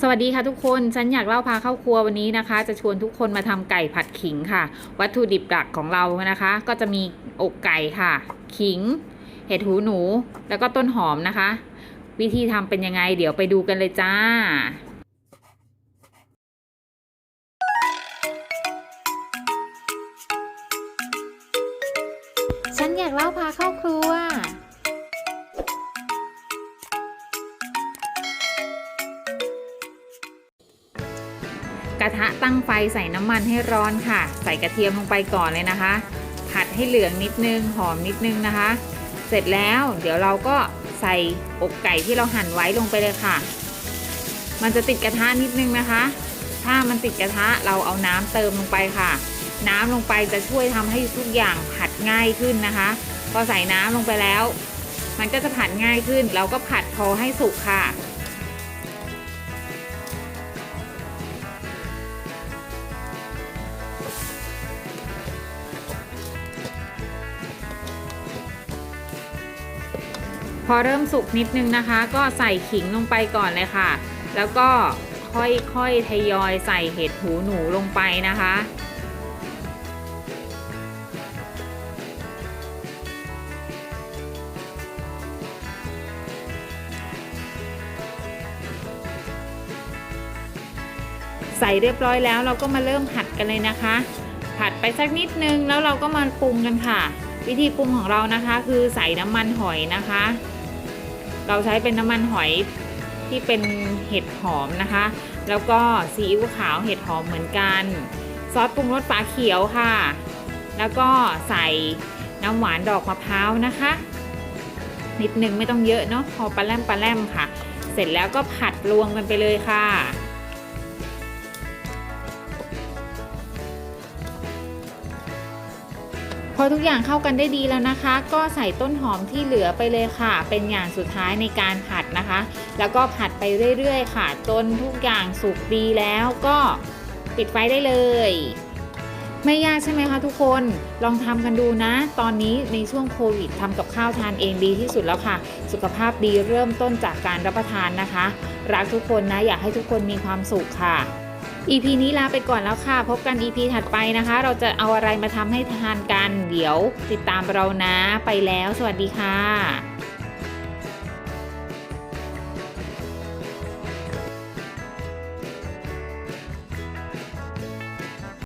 สวัสดีค่ะทุกคนฉันอยากเล่าพาเข้าครัววันนี้นะคะ จะชวนทุกคนมาทำไก่ผัดขิงค่ะ วัตถุดิบหลักของเรานะคะ ก็จะมีอกไก่ค่ะ ขิง เห็ดหูหนู แล้วก็ต้นหอมนะคะ วิธีทำเป็นยังไง เดี๋ยวไปดูกันเลยจ้าฉันอยากเล่าพาเข้าครัว กระทะตั้งไฟใส่น้ำมันให้ร้อนค่ะ ใส่กระเทียมลงไปก่อนเลยนะคะ ผัดให้เหลืองนิดนึงหอมนิดนึงนะคะ เสร็จแล้วเดี๋ยวเราก็ใส่อกไก่ที่เราหั่นไว้ลงไปเลยค่ะ มันจะติดกระทะนิดนึงนะคะ ถ้ามันติดกระทะเราเอาน้ำเติมลงไปค่ะ น้ำลงไปจะช่วยทำให้ทุกอย่างผัดง่ายขึ้นนะคะ พอใส่น้ำลงไปแล้ว มันก็จะผัดง่ายขึ้น เราก็ผัดพอให้สุกค่ะ อเริ่มสุกนิดนึงนะคะ ก็ใส่ขิงลงไปก่อนเลยค่ะ แล้วก็ค่อยๆทยอยใส่เห็ดหูหนูลงไปนะคะใส่เรียบร้อยแล้วเราก็มาเริ่มผัดกันเลยนะคะ ผัดไปสักนิดนึงแล้วเราก็มาปรุงกันค่ะ วิธีปรุงของเรานะคะ คือใส่น้ำมันหอยนะคะ เราใช้เป็นน้ำมันหอยที่เป็นเห็ดหอมนะคะ แล้วก็ซีอิ๊วขาวเห็ดหอมเหมือนกัน ซอสปรุงรสฝาเขียวค่ะ แล้วก็ใส่น้ำหวานดอกมะพร้าวนะคะ นิดนึงไม่ต้องเยอะเนาะพอปลาแรมปลาแรมค่ะ เสร็จแล้วก็ผัดรวมกันไปเลยค่ะ อทุกอย่างเข้ากันได้ดีแล้วนะคะ ก็ใส่ต้นหอมที่เหลือไปเลยค่ะ เป็นอย่างสุดท้ายในการผัดนะคะ แล้วก็ผัดไปเรื่อยๆ ค่ะจนทุกอย่างสุกดีแล้วก็ปิดไฟได้เลย ไม่ยากใช่ไหมคะทุกคนลองทำกันดูนะ ตอนนี้ในช่วงโควิดทำกับข้าวทานเองดีที่สุดแล้วค่ะ สุขภาพดีเริ่มต้นจากการรับประทานนะคะ รักทุกคนนะอยากให้ทุกคนมีความสุขค่ะ EP นี้ลาไปก่อนแล้วค่ะ พบกัน EP ถัดไปนะคะ เราจะเอาอะไรมาทำให้ทานกัน เดี๋ยวติดตามเรานะ ไปแล้ว สวัสดีค่ะ